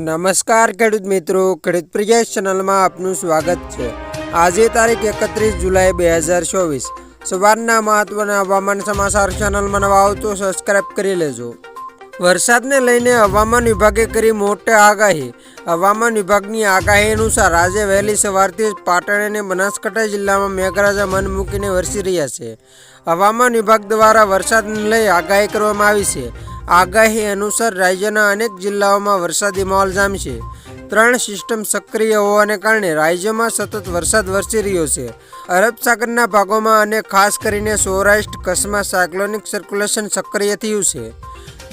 નમસ્કાર ખેડૂત મિત્રો, ખેડૂત પ્રિય ચેનલમાં આપનું સ્વાગત છે. આજે તારીખ એકત્રીસ જુલાઈ બે હજાર ચોવીસ. સવારના મહત્વના હવામાન સમાચાર ચેનલમાં નવા આવતો સબસ્ક્રાઇબ કરી લેજો. વરસાદને લઈને હવામાન વિભાગે કરી મોટી આગાહી. હવામાન વિભાગની આગાહી અનુસાર આજે વહેલી સવારથી જ પાટણ અને બનાસકાંઠા જિલ્લામાં મેઘરાજા મન મૂકીને વરસી રહ્યા છે. હવામાન વિભાગ દ્વારા વરસાદને લઈ આગાહી કરવામાં આવી છે. આગાહી અનુસાર રાજ્યના અનેક જિલ્લાઓમાં વરસાદી માહોલ જામશે ત્રણ સિસ્ટમ સક્રિય હોવાને કારણે રાજ્યમાં સતત વરસાદ વરસી રહ્યો છે. અરબ સાગરના ભાગોમાં અને ખાસ કરીને સૌરાષ્ટ્ર, કચ્છમાં સાયક્લોનિક સર્ક્યુલેશન સક્રિય થયું છે.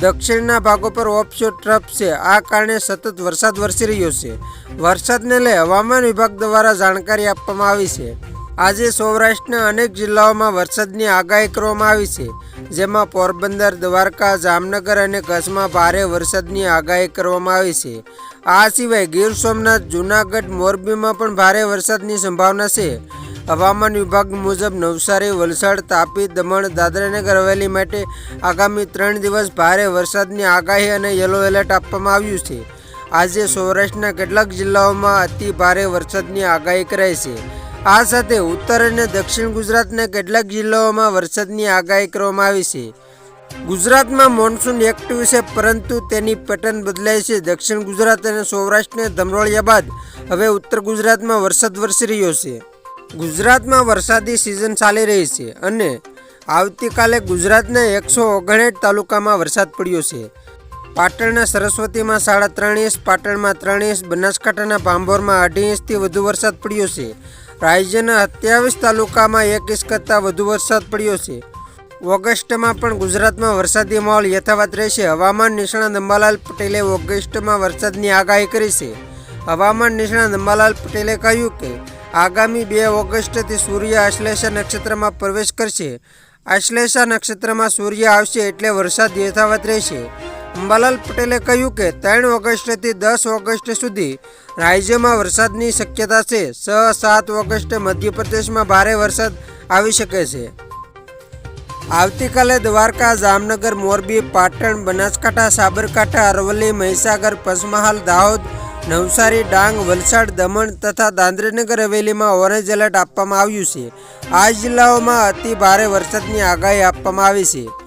દક્ષિણના ભાગો પર ઓફશોર ટ્રફ છે. આ કારણે સતત વરસાદ વરસી રહ્યો છે. વરસાદને લઈ હવામાન વિભાગ દ્વારા જાણકારી આપવામાં આવી છે. આજે સૌરાષ્ટ્રના અનેક જિલ્લાઓમાં વરસાદની આગાહી કરવામાં આવી છે, જેમાં પોરબંદર, દ્વારકા, જામનગર અને કચ્છમાં ભારે વરસાદની આગાહી કરવામાં આવી છે. આ સિવાય ગીર સોમનાથ, જૂનાગઢ, મોરબીમાં પણ ભારે વરસાદની સંભાવના છે. હવામાન વિભાગ મુજબ નવસારી, વલસાડ, તાપી, દમણ, દાદરાનગર હવેલી માટે આગામી ત્રણ દિવસ ભારે વરસાદની આગાહી અને યલો એલર્ટ આપવામાં આવ્યું છે. આજે સૌરાષ્ટ્રના કેટલાક જિલ્લાઓમાં અતિ ભારે વરસાદની આગાહી કરાઈ છે. આ સાથે ઉત્તર અને દક્ષિણ ગુજરાતના કેટલાક જિલ્લાઓમાં વરસાદની આગાહી કરવામાં આવી છે. ગુજરાતમાં મોન્સૂન એક્ટિવ છે પરંતુ તેની પેટર્ન બદલાય છે. દક્ષિણ ગુજરાત અને સૌરાષ્ટ્રને ધમરોળ્યા બાદ હવે ઉત્તર ગુજરાતમાં વરસાદ વરસી રહ્યો છે. ગુજરાતમાં વરસાદી સિઝન ચાલી રહી છે અને આવતીકાલે ગુજરાતના એકસો ઓગણેઠ તાલુકામાં વરસાદ પડ્યો છે. પાટણના સરસ્વતીમાં સાડા ત્રણ ઇંચ, પાટણમાં ત્રણ ઇંચ, બનાસકાંઠાના ભાંભોરમાં અઢી ઇંચથી વધુ વરસાદ પડ્યો છે. રાજ્યના સત્યાવીસ તાલુકામાં એક ઇંચ કરતાં વધુ વરસાદ પડ્યો છે. ઓગસ્ટમાં પણ ગુજરાતમાં વરસાદી માહોલ યથાવત રહેશે. હવામાન નિષ્ણાત અંબાલાલ પટેલે ઓગસ્ટમાં વરસાદની આગાહી કરી છે. હવામાન નિષ્ણાત અંબાલાલ પટેલે કહ્યું કે, આગામી બે ઓગસ્ટથી સૂર્ય આશ્લેષા નક્ષત્રમાં પ્રવેશ કરશે. આશ્લેષા નક્ષત્રમાં સૂર્ય આવશે એટલે વરસાદ યથાવત રહેશે. અંબાલાલ પટેલે કહ્યું કે ત્રણ ઓગસ્ટથી દસ ઓગસ્ટ સુધી રાજ્યમાં વરસાદની શક્યતા છે. છ, સાત ઓગસ્ટે મધ્યપ્રદેશમાં ભારે વરસાદ આવી શકે છે. આવતીકાલે દ્વારકા, જામનગર, મોરબી, પાટણ, બનાસકાંઠા, સાબરકાંઠા, અરવલ્લી, મહીસાગર, પંચમહાલ, દાહોદ, નવસારી, ડાંગ, વલસાડ, દમણ તથા દાદરાનગર હવેલીમાં ઓરેન્જ એલર્ટ આપવામાં આવ્યું છે. આ જિલ્લાઓમાં અતિ ભારે વરસાદની આગાહી આપવામાં આવી છે.